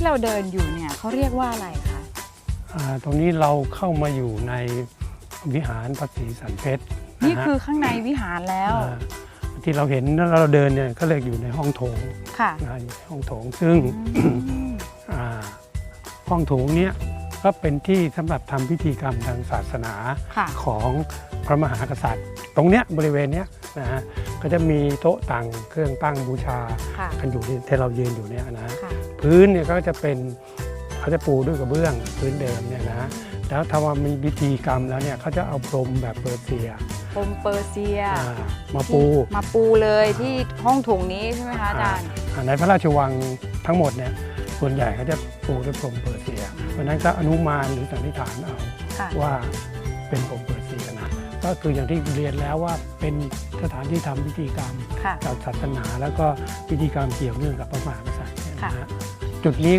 ที่เราเดินอยู่เนี่ยเขาเรียกว่าอะไรคะอ่าตรงนี้เราเข้ามาอยู่ในวิหารพระศรีสันเพชรนี่ะฮะคือข้างในวิหารแล้ว อ่าที่เราเห็นแล้วเราเดินเนี่ยก็เลยอยู่ในห้องโถงค่ะนะอยู่ในห้องโถงซึ่ง อืมอ่าห้องโถงเนี้ยก็เป็นที่สำหรับทำพิธีกรรมทางศาสนาค่ะ ของพระมหากษัตริย์ ตรงเนี้ยบริเวณเนี้ยนะฮะ ก็จะมีโต๊ะต่างเครื่องตั้งบูชาค่ะกันอยู่ที่ที่เรายืนอยู่เนี่ยนะฮะค่ะพื้นเนี่ยก็จะเป็นเขาจะปูด้วยกระเบื้องพื้นเดิมเนี่ยนะแล้วถ้าว่ามีพิธีกรรมแล้วเนี่ยเขาจะเอาพรมแบบเปอร์เซียพรมเปอร์เซียอ่ามาปู ที่มาปูเลยที่ห้องโถงนี้ใช่ไหมคะอาจารย์ อ่าในพระราชวังทั้งหมดเนี่ยส่วนใหญ่เขาจะปูด้วยพรมเปอร์เซียเพราะฉะนั้นก็อนุมานหรือสันนิษฐานเอาค่ะ ว่าเป็นพรมเปอร์เซียนะ ก็คืออย่างที่เรียนแล้วว่าเป็นสถานที่ทำพิธีกรรมค่ะกับศาสนา แล้วก็พิธีกรรมเกี่ยวเนื่องกับพระมหากษัตริย์เนี่ยนะค่ะฮะจุดนี้